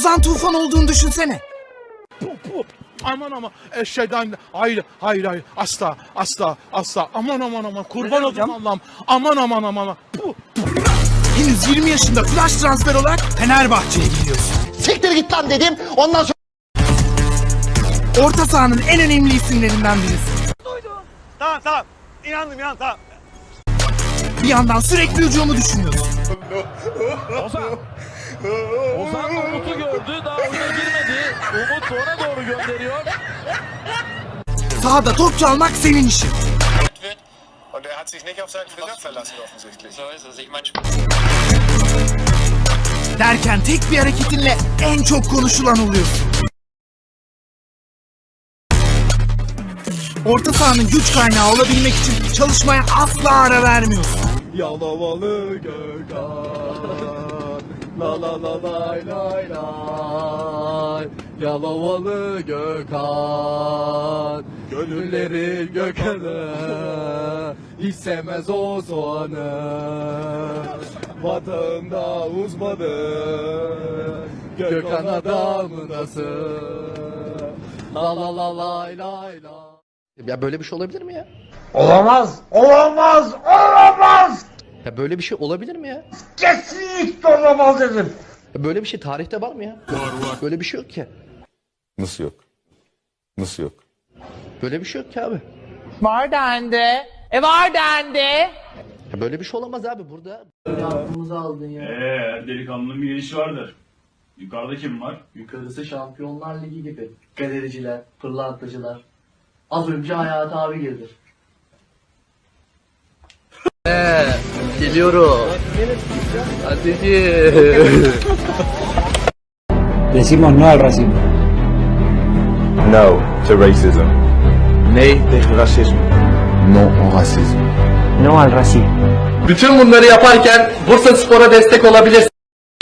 Ozan Tufan olduğunu düşünsene. Aman aman eşeğden hayır hayır hayır asla asla asla aman aman aman kurban olayım Allah'ım aman aman aman aman Puh, Henüz 20 yaşında flash transfer olarak Fenerbahçe'ye gidiyorsun. Siktir git lan dedim. Ondan sonra Orta sahanın en önemli isimlerinden birisi. Tamam tamam. İnandım inan tamam. Bir yandan sürekli hücumu düşünüyorsun. Ozan. Ozan Umut'u gördü. Daha oyuna girmedi. Umut ona doğru gönderiyor. Sahada top çalmak senin işin. Und er hat sich nicht auf seinen Friseur verlassen, offensichtlich. So ist es. Ich meine, Derken tek bir hareketinle en çok konuşulan oluyorsun. Orta sahanın güç kaynağı olabilmek için çalışmaya asla ara vermiyorsun. Yalovalı Gökhan La la la lay lay lay Yalovalı Gökhan Gönülleri Gökhan'ı Hiç sevmez o soğanı Vatağında uzmanı Gökhan adamı nasıl La la la lay lay lay Ya böyle bir şey olabilir mi ya? Olamaz, olamaz, olamaz. Ya böyle bir şey olabilir mi ya? Kesinlikle olamaz dedim. ya böyle bir şey tarihte var mı ya? Böyle bir şey yok ki. Nasıl yok? Nasıl yok? Böyle bir şey yok ki abi. Var dendi. E var dendi. Ya böyle bir şey olamaz abi burada. Eee delikanlının bir gelişi vardır. Yukarıda kim var? Yukarısı Şampiyonlar Ligi gibi. Galericiler, pırlantacılar. Az önce Hayat abi girdi. Geliyorum. Hadi. Decimos no al racismo. No to racism. Ney de rasizm. No au racisme. No al racismo. Bütün bunları yaparken Bursa Spor'a destek olabilirsin.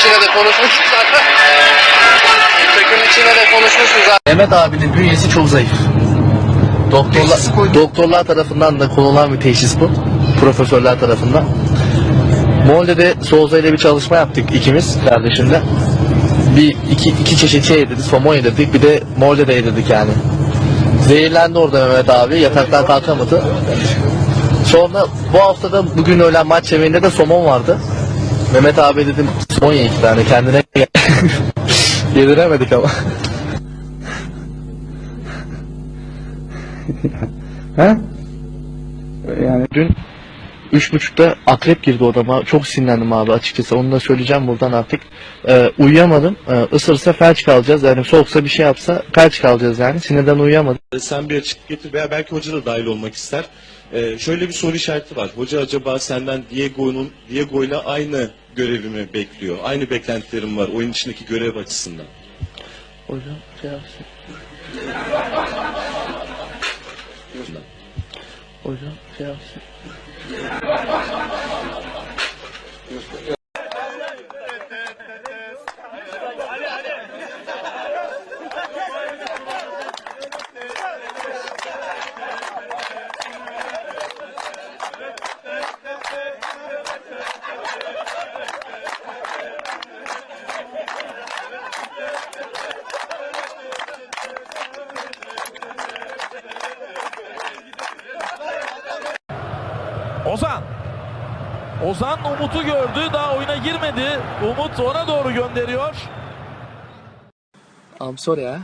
İçine de konuşmuşuz zaten. Takım içine de konuşmuşuz zaten. Mehmet abinin bünyesi çok zayıf. Doktorlar, doktorlar tarafından da konulan bir teşhis bu. Profesörler tarafından. Molde'de Souza ile bir çalışma yaptık ikimiz kardeşimle. Bir iki, iki çeşit şey yedirdik, somon yedirdik bir de Molde'de yedirdik yani. Zehirlendi orada Mehmet abi, yataktan kalkamadı. Sonra bu haftada bugün öğlen maç yemeğinde de somon vardı. Mehmet abi dedim somon ye iki tane kendine gel. Yediremedik ama. Ha? Yani Dün üç buçukta akrep girdi odama. Çok sinirlendim abi açıkçası. Onu da söyleyeceğim buradan artık. Ee, uyuyamadım. Ee, ısırsa felç kalacağız. Yani soğuksa bir şey yapsa felç kalacağız yani. Sinirden uyuyamadım. Sen bir açık getir veya belki hoca da dahil olmak ister. Ee, şöyle bir soru işareti var. Hoca acaba senden Diego'nun Diego'yla aynı görevimi bekliyor. Aynı beklentilerim var oyun içindeki görev açısından. Hocam şey yapsın. Hocam şey Ozan. Ozan Umut'u gördü. Daha oyuna girmedi. Umut ona doğru gönderiyor. I'm sorry ha.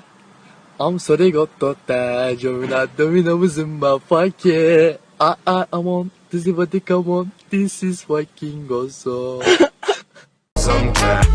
I'm sorry got to that. Jomina domina muzumba fake. Ah ah I'm on. This is what they come on. This is fucking on. Sometimes.